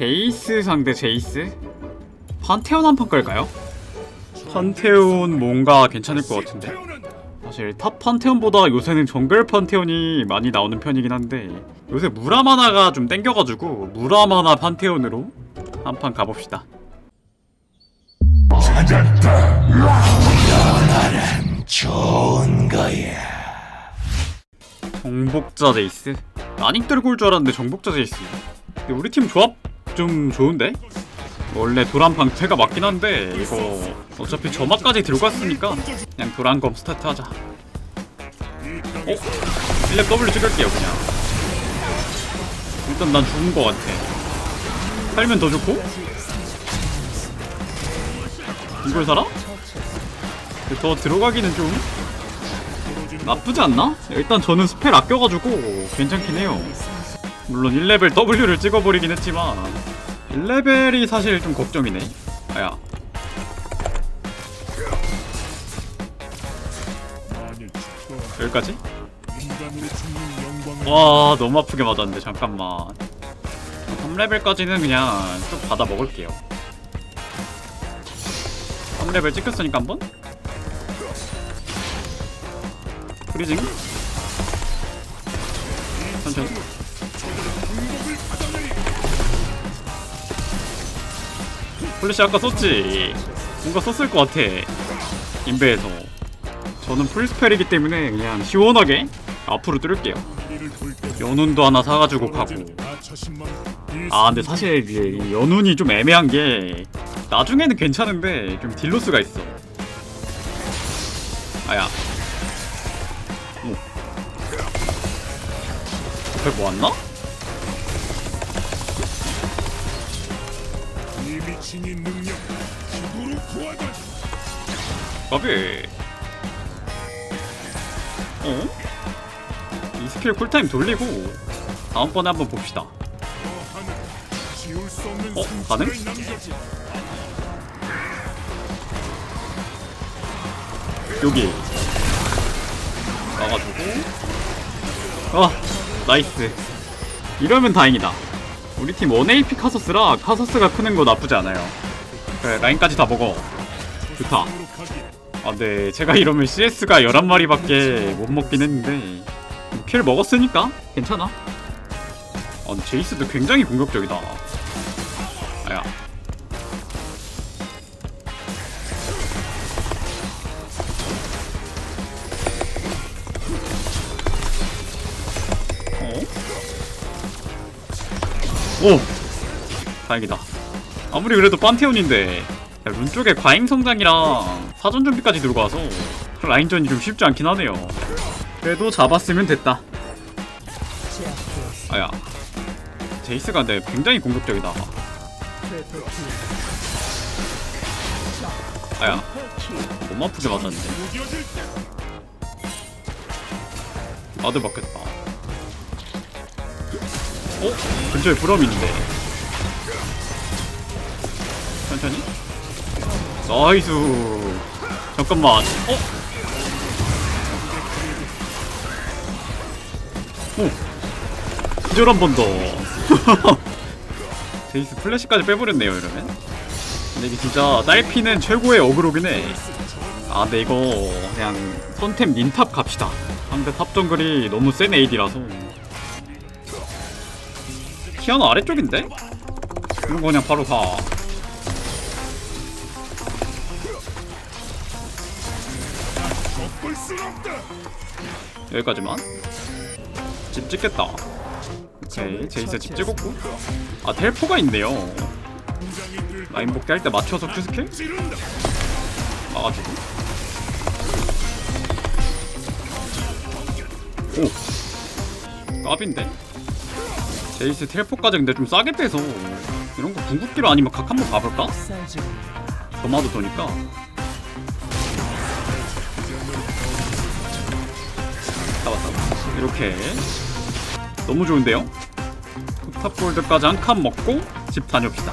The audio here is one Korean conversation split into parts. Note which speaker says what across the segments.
Speaker 1: 제이스 상대 제이스? 판테온 한판 끌까요? 판테온 뭔가 괜찮을 것 같은데 사실 탑 판테온보다 요새는 정글 판테온이 많이 나오는 편이긴 한데 요새 무라마나가 좀 땡겨가지고 무라마나 판테온으로 한 판 가봅시다
Speaker 2: 좋은 거야.
Speaker 1: 정복자 제이스? 라닉 들고 올 줄 알았는데 정복자 제이스 근데 우리 팀 조합 좀 좋은데? 원래 도란 방패가 맞긴 한데 이거 어차피 점화까지 들고 왔으니까 그냥 도란검 스타트 하자 어? 1렙 W 찍을게요 그냥 일단 난 죽은 거 같아 살면 더 좋고 이걸 살아? 더 들어가기는 좀 나쁘지 않나? 일단 저는 스펠 아껴가지고 괜찮긴 해요 물론 1레벨 W를 찍어버리긴 했지만 1레벨이 사실 좀 걱정이네. 아야. 여기까지? 와 너무 아프게 맞았는데 잠깐만. 3레벨까지는 그냥 쭉 받아 먹을게요. 3레벨 찍혔으니까 한번? 프리징? 천천히 플래시 아까 썼지? 뭔가 썼을 것 같아. 인베에서. 저는 풀스펠이기 때문에 그냥 시원하게 앞으로 뚫을게요. 연운도 하나 사가지고 가고. 아 근데 사실 이게 이 연운이 좀 애매한 게 나중에는 괜찮은데 좀 딜로스가 있어. 아야. 오. 별 모았나?
Speaker 2: 이 미친이 능력 기도로 구하다.
Speaker 1: 까비 어? 이 스킬 쿨타임 돌리고 다음번에 한번 봅시다 어? 가능? 여기 나가지고 아 나이스 이러면 다행이다 우리 팀 1AP 카서스라 카서스가 크는 거 나쁘지 않아요 그래 라인까지 다 먹어 좋다. 아, 네. 제가 이러면 CS가 11마리밖에 못 먹긴 했는데 킬 먹었으니까 괜찮아. 아, 제이스도 굉장히 공격적이다. 아야. 오! 다행이다. 아무리 그래도 판테온인데 야, 룬 쪽에 과잉 성장이랑 사전 준비까지 들고 와서 라인전이 좀 쉽지 않긴 하네요. 그래도 잡았으면 됐다. 아야. 제이스가 근데 굉장히 공격적이다. 아야. 너무 아프게 맞았는데. 아드 맞겠다. 어? 근처에 브럼 있는데. 천천히. 나이스. 잠깐만. 어? 오. 기절 한 번 더. 제이스 플래시까지 빼버렸네요, 이러면. 근데 이게 진짜 딸피는 최고의 어그로긴 해. 아, 근데 이거 그냥 선템 닌탑 갑시다. 상대 탑 정글이 너무 센 AD라서. 키아노 아래쪽인데? 이런 거 그냥 바로 가. 여기까지만. 집 찍겠다. 오케이, 제이스 집 찍었고. 아, 텔포가 있네요. 라인 복귀 할 때 맞춰서 큐 스킬?
Speaker 2: 찌른다.
Speaker 1: 막아주고. 오. 까빈데? 제이스 텔포까지 근데 좀 싸게 빼서 이런 거 궁극기로 아니면 각 한번 가볼까? 점화도 도니까. 잡았다 이렇게. 너무 좋은데요? 탑 골드까지 한 칸 먹고 집 다녀옵시다.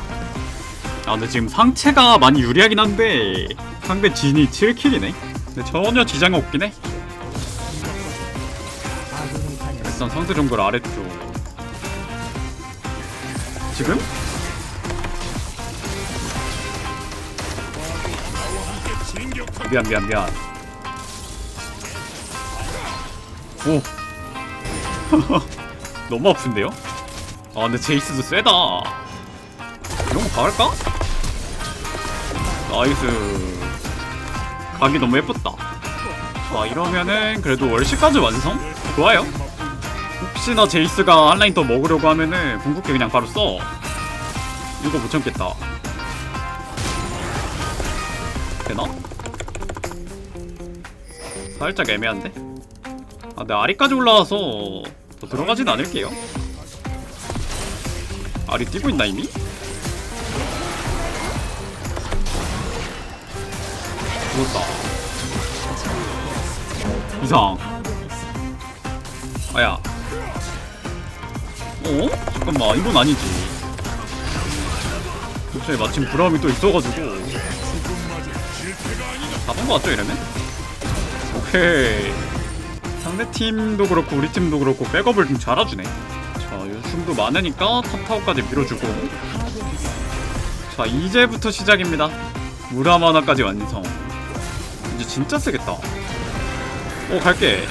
Speaker 1: 아 근데 지금 상체가 많이 유리하긴 한데 상대 진이 7킬이네? 근데 전혀 지장이 없긴 해. 일단 상대 정글 아래쪽 지금? 미안 미안 미안 오 너무 아픈데요? 아 근데 제이스도 세다 이런 거 박을까? 나이스 각이 너무 예뻤다 자 이러면은 그래도 월시까지 완성? 좋아요 혹시나 제이스가 한 라인 더 먹으려고 하면은 궁극기 그냥 바로 써 이거 못 참겠다 되나? 살짝 애매한데? 아, 근데 아리까지 올라와서 더 들어가진 않을게요. 아리 뛰고 있나 이미? 죽었다. 이상. 아야. 어? 잠깐만, 이건 아니지. 도대체 마침 브라움이 또 있어가지고. 잡은 거 같죠 이러면? 오케이 상대 팀도 그렇고 우리 팀도 그렇고 백업을 좀 잘해주네 자 요즘도 많으니까 탑타워까지 밀어주고 자 이제부터 시작입니다 무라마나까지 완성 이제 진짜 세겠다 오 갈게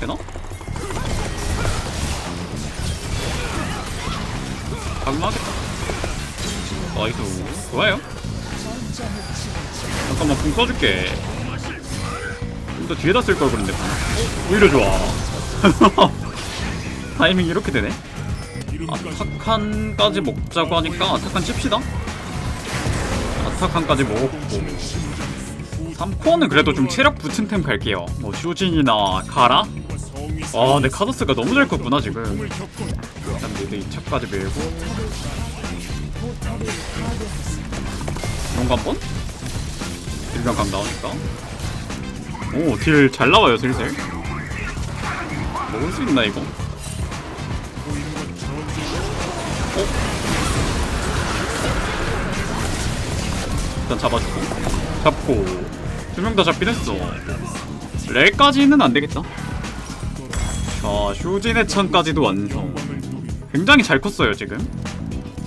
Speaker 1: 되나? 나이스 좋아요. 잠깐만 궁 써줄게. 좀더 뒤에다 쓸걸 어? 오히려 좋아. 타이밍이 이렇게 되네. 아타칸까지 먹자고 하니까 아타칸 칩시다. 아타칸까지 먹었고. 3코어는 그래도 좀 체력 붙은 템 갈게요. 뭐 쇼진이나 가라? 아 근데 카더스가 너무 잘 컸구나 지금. 일단 미드 2차까지 밀고 한번? 딜병감 나오니까. 오 딜 잘 나와요 슬슬. 먹을 수 있나 이거?
Speaker 2: 전쟁
Speaker 1: 일단 잡아주고. 잡고. 두 명 다 잡긴 했어. 렐까지는 안 되겠다. 자 쇼진의 천까지도 완성. 굉장히 잘 컸어요 지금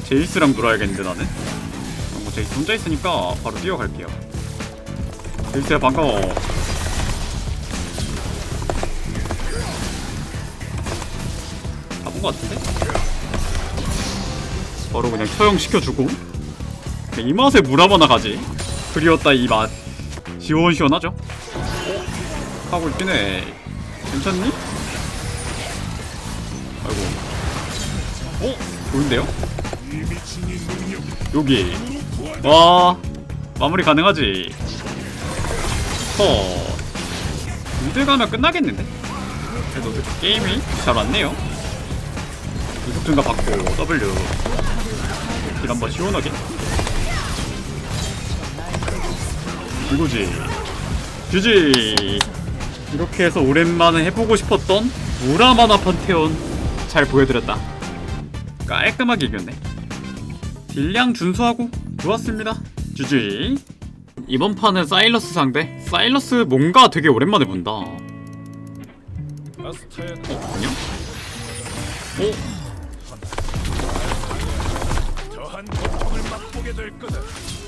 Speaker 1: 제이스랑 놀아야겠는데 나는 어, 뭐 제이스 혼자 있으니까 바로 뛰어갈게요 제이스야 반가워 잡은 것 같은데? 바로 그냥 처형시켜주고 이 맛에 물 한번 가지 그리웠다 이 맛 시원시원하죠? 어? 하고 있긴 해 괜찮니? 아이고 어? 좋은데요? 여기. 와. 마무리 가능하지? 어. 미드 가면 끝나겠는데? 그래도 게임이 잘 왔네요. 이속 증가 받고 W. 길 한번 시원하게. 이거지. GG 이렇게 해서 오랜만에 해보고 싶었던 우라마나 판테온 잘 보여드렸다. 깔끔하게 이겼네 딜량 준수하고 좋았습니다. GG. 이번 판은 사일러스 상대. 사일러스 뭔가 되게 오랜만에 본다. 어, 아니야? 어?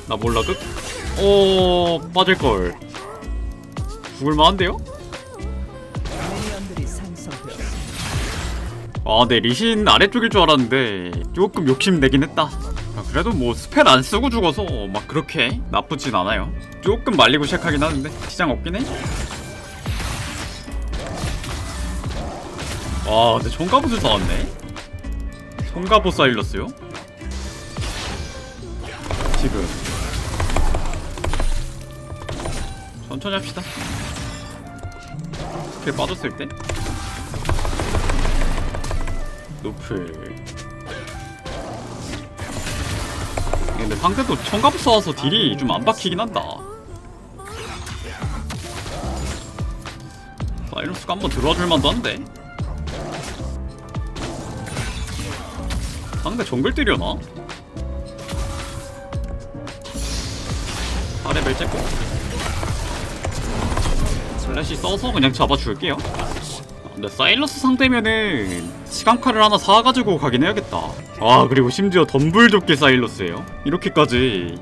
Speaker 1: 나 몰라 끝? 어, 빠질걸. 죽을만한데요?
Speaker 3: 미니언들이 생성되었습니다.
Speaker 1: 아, 네, 리신 아래쪽일 줄 알았는데 조금 욕심내긴 했다. 아, 그래도 뭐 스펠 안 쓰고 죽어서 막 그렇게 나쁘진 않아요. 조금 말리고 시작하긴 하는데 시장 없긴 해. 와, 근데 총가보스 나왔네. 총가보 사일러스요? 지금 천천히 합시다. 스펠 빠졌을 때. 노플 근데 상대도 청갑 쏴서 딜이 좀 안 박히긴 한다. 사이러스가 한번 들어와줄 만도 한데. 상대 정글 때려나? 4레벨 째고. 슬래시 써서 그냥 잡아줄게요 근데 사일러스 상대면은 시간칼을 하나 사가지고 가긴 해야겠다. 아 그리고 심지어 덤불조끼 사일러스예요? 이렇게까지.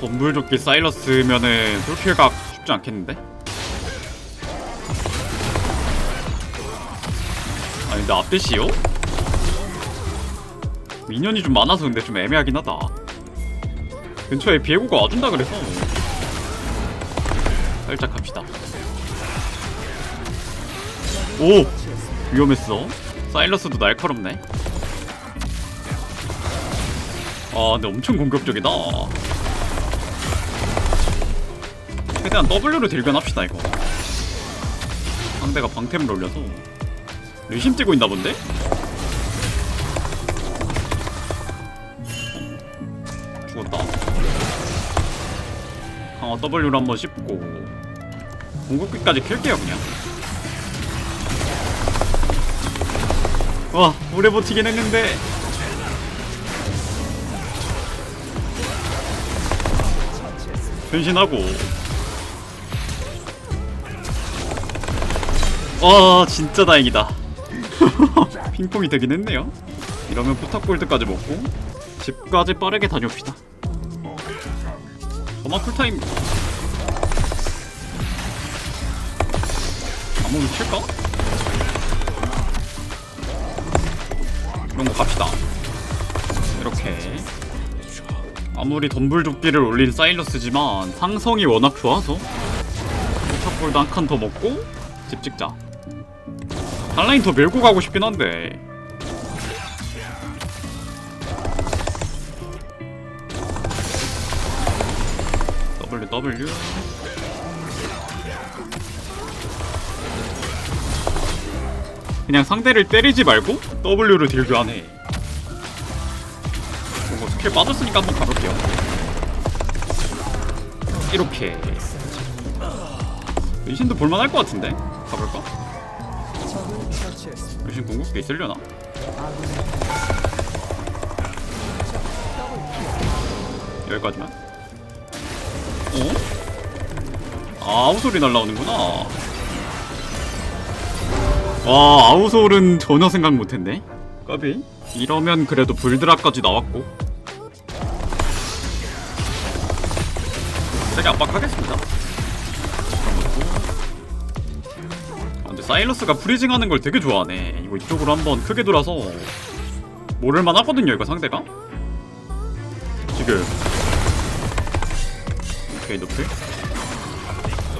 Speaker 1: 덤불조끼 사일러스면은 솔킬각 쉽지 않겠는데? 아니 근데 앞대시요? 미니언이 좀 많아서 근데 좀 애매하긴 하다. 근처에 비에고가 와준다 그래서 살짝 갑시다. 오! 위험했어. 사일러스도 날카롭네. 아 근데 엄청 공격적이다. 최대한 W로 딜견합시다 이거. 상대가 방템을 올려서. 리심 뛰고 있나 본데? 어? 죽었다. 강화 W로 한번 씹고 공격기까지 킬게요 그냥. 와 오래 버티긴 했는데. 변신하고. 와 진짜 다행이다. 핑퐁이 되긴 했네요. 이러면 포탑골드까지 먹고 집까지 빠르게 다녀옵시다. 저만 쿨타임 칠까? 이런 거 갑시다. 이렇게. 아무리 덤불조끼를 올린 사일러스지만 상성이 워낙 좋아서 포탑골드 한칸 더 먹고 집 찍자. 한라인 더 밀고 가고 싶긴 한데. W W 그냥 상대를 때리지 말고 W로 딜 교환해 뭐 스킬 빠졌으니까 한번 가볼게요. 이렇게. 리신도 볼만할 것 같은데? 가볼까? 리신 궁극기 있으려나? 여기까지만? 어? 아, 아우솔이 날라오는구나 와 아우솔은 전혀 생각 못했네. 까비? 이러면 그래도 불드라까지 나왔고. 세게 압박하겠습니다. 아, 근데 사일러스가 프리징하는 걸 되게 좋아하네. 이거 이쪽으로 한번 크게 돌아서 모를만 하거든요 이거 상대가. 지금. 오케이 노플.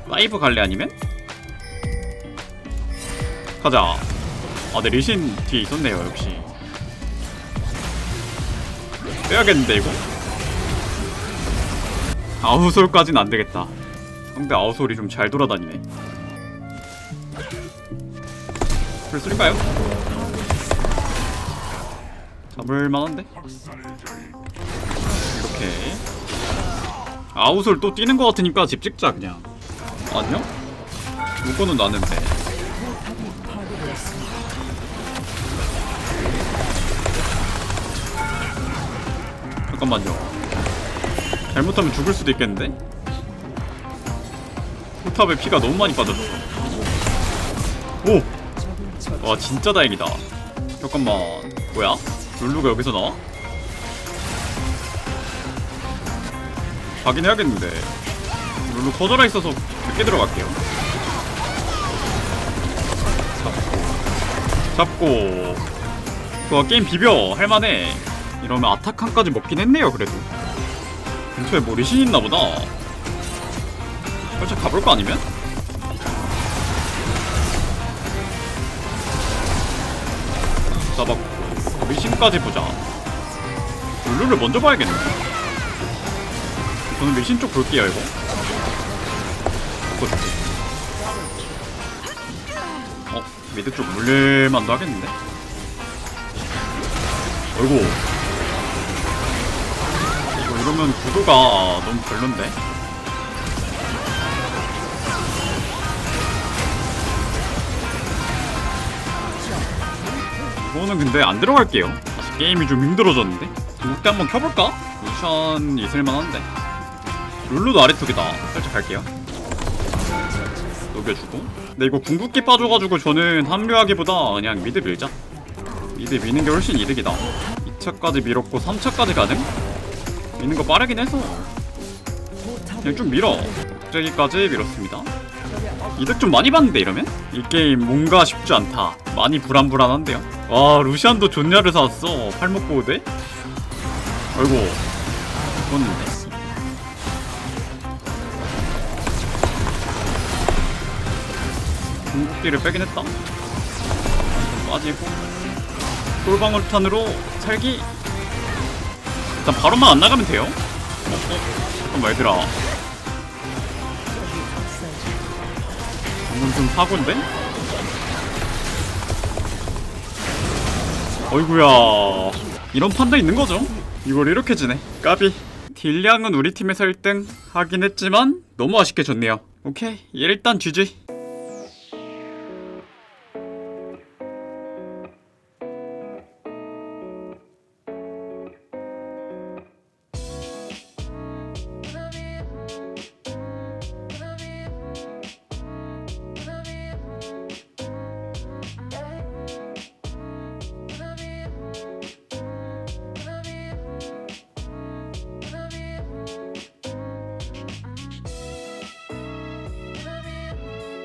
Speaker 1: 라이브 갈래 아니면? 가자 아, 네 리신 뒤에 있었네요 역시 빼야겠는데 이거? 아우솔까진 안되겠다 상대 아우솔이 좀 잘 돌아다니네 풀 쓸까요? 잡을만한데? 이렇게 아우솔 또 뛰는 것 같으니까 집 찍자 그냥 아니요? 묶어는 나는데 잠깐만요. 잘못하면 죽을 수도 있겠는데? 포탑에 피가 너무 많이 빠졌어. 오! 와 진짜 다행이다. 잠깐만. 뭐야? 룰루가 여기서 나와? 가긴 해야겠는데. 룰루 커져라 있어서 늦게 들어갈게요. 잡고. 잡고. 좋아 게임 비벼. 할만해 이러면 아타칸까지 먹긴 했네요 그래도. 근처에 뭐 리신 있나 보다. 살짝 가볼까 아니면? 잡았고 리신까지 보자. 룰루를 먼저 봐야겠네. 저는 리신 쪽 볼게요 이거. 어? 미드 쪽 물릴만도 하겠는데? 어이구 이러면 구도가 너무 별론데? 이거는 근데 안 들어갈게요. 다시 게임이 좀 힘들어졌는데? 궁극대 한번 켜볼까? 미션 있을만 한데. 룰루도 아래쪽이다. 살짝 갈게요. 녹여주고. 근데 이거 궁극기 빠져가지고 저는 합류하기보다 그냥 미드 밀자. 미드 미는 게 훨씬 이득이다. 2차까지 밀었고 3차까지 가능? 미는 거 빠르긴 해서 그냥 쭉 밀어. 꼭대기까지 밀었습니다. 이득 좀 많이 봤는데 이러면? 이 게임 뭔가 쉽지 않다. 많이 불안불안한데요? 와 루시안도 존냐를 사왔어. 팔목 보호대? 아이고. 죽었는데 궁극기를 빼긴 했다. 좀 빠지고. 똘방울탄으로 살기 일단 바로만 안 나가면 돼요. 어, 어, 잠깐만 얘들아. 방금 좀 사고인데? 어이구야. 이런 판도 있는 거죠? 이걸 이렇게 지네. 까비. 딜량은 우리 팀에서 1등 하긴 했지만 너무 아쉽게 졌네요. 오케이. 일단 GG